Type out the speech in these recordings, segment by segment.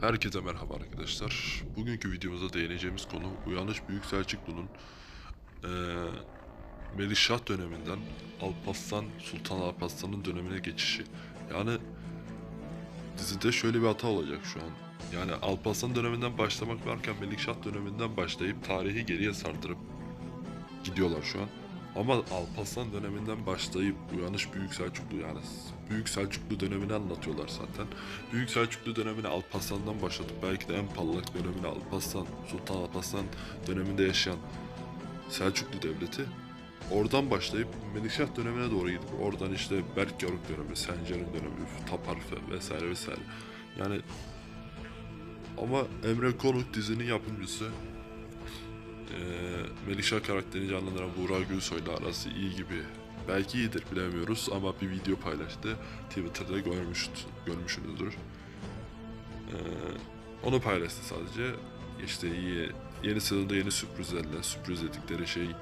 Herkese merhaba arkadaşlar. Bugünkü videomuzda değineceğimiz konu Uyanış Büyük Selçuklu'nun eee Melihşah döneminden Alparslan Sultan Alparslan'ın dönemine geçişi. Yani dizide şöyle bir hata olacak şu an. Yani Alparslan döneminden başlamak varken Melikşah döneminden başlayıp tarihi geriye sardırıp gidiyorlar şu an. Ama Alparslan döneminden başlayıp Uyanış Büyük Selçuklu yani Büyük Selçuklu dönemini anlatıyorlar zaten. Büyük Selçuklu dönemini Alparslan'dan başlatıp belki de en parlak dönemini Alparslan, Sultan Alparslan döneminde yaşayan Selçuklu Devleti oradan başlayıp Melikşah dönemine doğru gidip oradan işte Berk Yaruk dönemi, Sencer'in dönemi, Taparfe vesaire vesaire. Yani ama Emre Konuk dizinin yapımcısı eee Melikşah karakterini canlandıran Buğra Gülsoy'la arası iyi gibi. Belki iyidir bilemiyoruz ama bir video paylaştı. Twitter'da görmüş, görmüşsünüzdür. Eee, onu paylaştı sadece. İşte iyi, yeni sezonda yeni sürprizlerle, sürpriz edikleri şey eee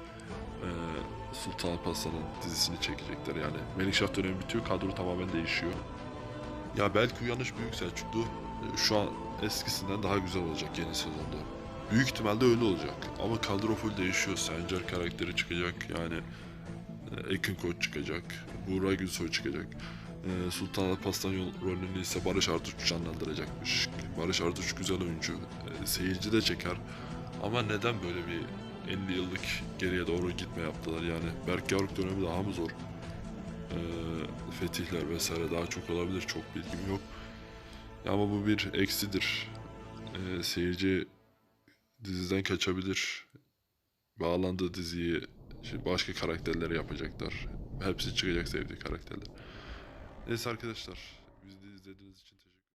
Sultan Alparslan'ın dizisini çekecekler yani. Melikşah dönemi bitiyor, kadro tamamen değişiyor. Ya belki Uyanış Büyük Selçuklu e, şu an eskisinden daha güzel olacak yeni sezonda. Büyük ihtimalle öyle olacak. Ama kadro full değişiyor. Sencer karakteri çıkacak yani. e, Ekin Koç çıkacak. Buğra Gülsoy çıkacak. E, Sultan Alparslan rolünü ise Barış Arduç canlandıracakmış. Barış Arduç güzel oyuncu. E, Seyirci de çeker. Ama neden böyle bir 50 yıllık geriye doğru gitme yaptılar yani? Berk Yaruk dönemi daha mı zor? E, fetihler vesaire daha çok olabilir. Çok bilgim yok. Ama bu bir eksidir. E, seyirci diziden kaçabilir. Bağlandığı diziyi şimdi başka karakterlere yapacaklar. Hepsi çıkacak sevdiği karakterler. Neyse arkadaşlar. Bizi izlediğiniz için